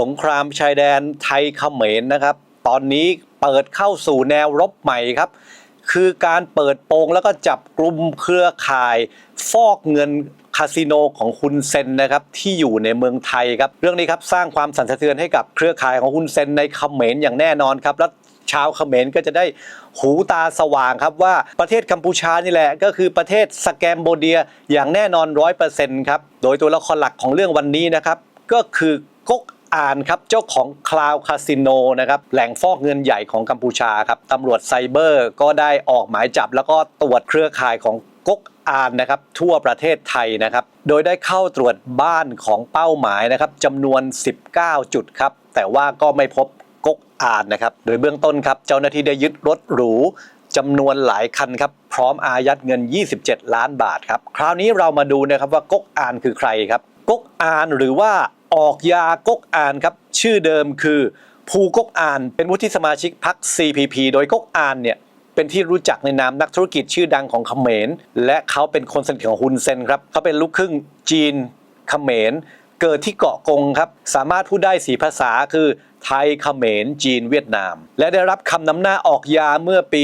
สงครามชายแดนไทยเขมรนะครับ ตอนนี้เปิดเข้าสู่แนวรบใหม่ครับ คือการเปิดโปงแล้วก็จับกลุ่มเครือข่าย ฟอกเงินคาสิโนของคุณเซนนะครับที่อยู่ในเมืองไทยครับ เรื่องนี้ครับสร้างความสั่นสะเทือนให้กับเครือข่ายของคุณเซนในเขมรอย่างแน่นอนครับและชาวเขมรก็จะได้หูตาสว่างครับว่าประเทศกัมพูชานี่แหละ ก็คือประเทศสแกมโบเดียอย่างแน่นอนร้อยเปอร์เซ็นต์ครับ โดยตัวละครหลักของเรื่องวันนี้นะครับ ก็คือก๊ก อ่านครับเจ้าของคลาวคาสิโนนะครับแหล่งฟอกเงินใหญ่ของกัมพูชาครับตำรวจไซเบอร์ก็ได้ออกหมายจับ แล้วก็ตรวจเครือข่ายของก๊กอ่านนะครับทั่วประเทศไทยนะครับโดยได้เข้าตรวจบ้านของเป้าหมายนะครับจำนวน 19 จุดครับแต่ว่าก็ไม่พบก๊กอ่านนะครับโดยเบื้องต้นครับเจ้าหน้าที่ได้ยึดรถหรูจำนวนหลายคันครับพร้อมอายัดเงิน 27 ล้านบาทครับคราวนี้เรามาดูนะครับว่าก๊กอ่านคือใครครับ ก๊กอานหรือว่าออกยาก๊กอานครับชื่อเดิมคือ ภูก๊กอานเป็นวุฒิสมาชิกพรรค CPP โดยก๊กอานเนี่ยเป็นที่รู้จักในนามนักธุรกิจชื่อดังของเขมร และเขาเป็นคนสนิทของฮุนเซนครับเขาเป็นลูกครึ่งจีนเขมร เกิดที่เกาะกงครับ สามารถพูดได้สีภาษาคือไทยเขมร จีนเวียดนาม และได้รับคำนำหน้าออกยาเมื่อปี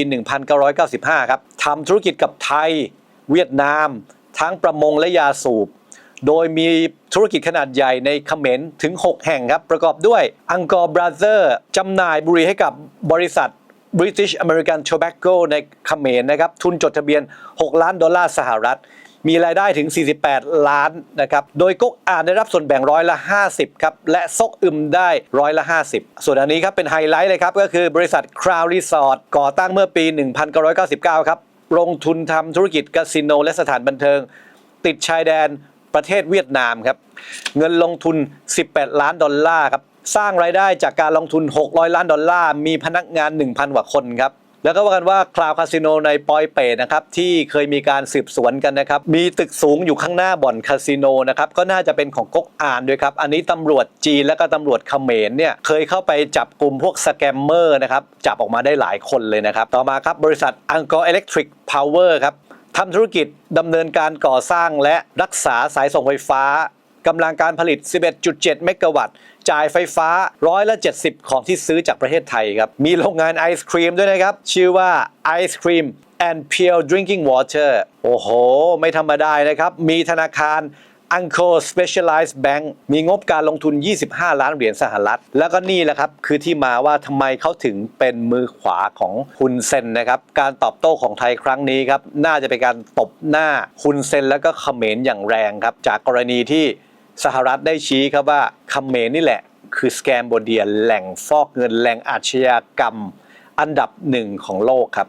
1995 ครับทำธุรกิจกับไทย เวียดนาม ทั้งประมงและยาสูบ โดยมีธุรกิจขนาดใหญ่ในเขมรถึง 6 แห่งครับ ประกอบด้วยอังกอร์บราเ h อร์จำหน่ายบุหรี่ให้กับบริษัท British American Tobacco ในเขมรนะครับ ทุนจดทะเบียน 6 ล้านดอลลาร์สหรัฐ มีรายได้ถึง 48 ล้านนะครับ โดยก๊กอ่านได้รับส่วนแบ่งร้อยละ 50 ครับ และซกอึมได้ร้อยละ 50 ส่วนอันนี้ครับเป็นไฮไลท์เลยครับ ก็คือบริษัท Crown Resort ก่อตั้งเมื่อปี 1999 ครับ ลงทุนทำธุรกิจคาสิโนและสถานบันเทิง ติดชายแดน ประเทศเวียดนามครับ เงินลงทุน 18 ล้านดอลลาร์ครับ สร้างรายได้จากการลงทุน 600 ล้านดอลลาร์ มีพนักงาน 1,000 กว่าคนครับ แล้วก็ว่ากันว่าคลาวคาสิโนในปอยเปตนะครับ ที่เคยมีการสืบสวนกันนะครับ มีตึกสูงอยู่ข้างหน้าบ่อนคาสิโนนะครับ ก็น่าจะเป็นของก๊กอานด้วยครับ อันนี้ตำรวจจีนและก็ตำรวจเขมรเนี่ยเคยเข้าไปจับกลุ่มพวกสแกมเมอร์นะครับจับออกมาได้หลายคนเลยนะครับต่อมาครับบริษัทอังกอร์อิเล็กทริกพาวเวอร์ครับ ทำธุรกิจดำเนินการก่อสร้างและรักษาสายส่งไฟฟ้ากำลังการผลิต 11.7 เมกะวัตต์ จ่ายไฟฟ้าร้อยละ 70 ของที่ซื้อจากประเทศไทยครับ มีโรงงานไอศครีมด้วยนะครับ ชื่อว่าไอศครีม and pure drinking water โอ้โห ไม่ธรรมดานะครับ มีธนาคาร Uncle Specialized Bank มีงบการลงทุน 25 ล้านเหรียญสหรัฐ แล้วก็นี่แหละครับ คือที่มาว่าทำไมเขาถึงเป็นมือขวาของฮุนเซนนะครับ การตอบโต้ของไทยครั้งนี้ครับ น่าจะเป็นการตบหน้าฮุนเซนแล้วก็เขมรอย่างแรงครับ จากกรณีที่สหรัฐได้ชี้ครับว่าเขมรนี่แหละ คือสแกมโบเดียแหล่งฟอกเงินแหล่งอาชญากรรม อันดับหนึ่งของโลกครับ